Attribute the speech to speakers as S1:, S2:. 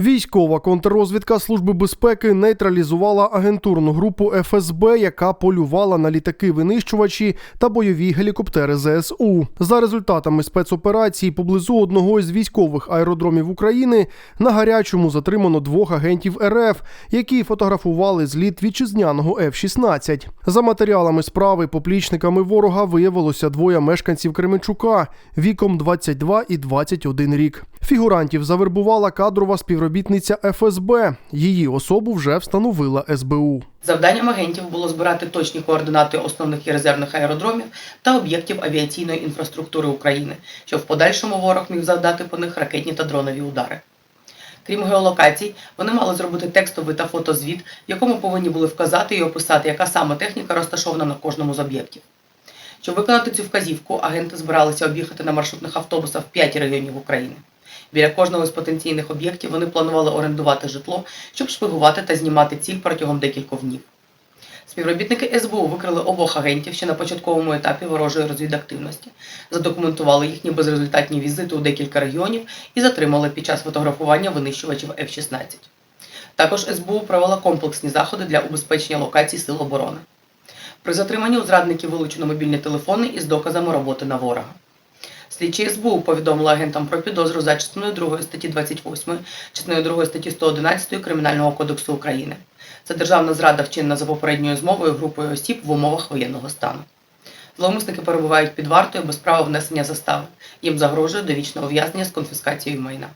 S1: Військова контррозвідка Служби безпеки нейтралізувала агентурну групу ФСБ, яка полювала на літаки-винищувачі та бойові гелікоптери ЗСУ. За результатами спецоперації поблизу одного із військових аеродромів України на гарячому затримано двох агентів РФ, які фотографували зліт вітчизняного F-16. За матеріалами справи поплічниками ворога виявилося двоє мешканців Кременчука віком 22 і 21 рік. Фігурантів завербувала кадрова співробітниця ФСБ. Її особу вже встановила СБУ.
S2: Завданням агентів було збирати точні координати основних і резервних аеродромів та об'єктів авіаційної інфраструктури України, щоб в подальшому ворог міг завдати по них ракетні та дронові удари. Крім геолокацій, вони мали зробити текстовий та фотозвіт, в якому повинні були вказати і описати, яка саме техніка розташована на кожному з об'єктів. Щоб виконати цю вказівку, агенти збиралися об'їхати на маршрутних автобусах 5 регіонів України. Біля кожного з потенційних об'єктів вони планували орендувати житло, щоб шпигувати та знімати ціль протягом декількох днів. Співробітники СБУ викрили обох агентів ще на початковому етапі ворожої розвідактивності, задокументували їхні безрезультатні візити у декілька регіонів і затримали під час фотографування винищувачів F-16. Також СБУ провела комплексні заходи для убезпечення локацій Сил оборони. При затриманні у зрадників вилучено мобільні телефони із доказами роботи на ворога. Слідчі СБУ повідомили агентам про підозру за частиною 2 статті 28, частиною 2 статті 111 Кримінального кодексу України. Це державна зрада вчинена за попередньою змовою групою осіб в умовах воєнного стану. Зловмисники перебувають під вартою без права внесення застави. Їм загрожує довічне ув'язнення з конфіскацією майна.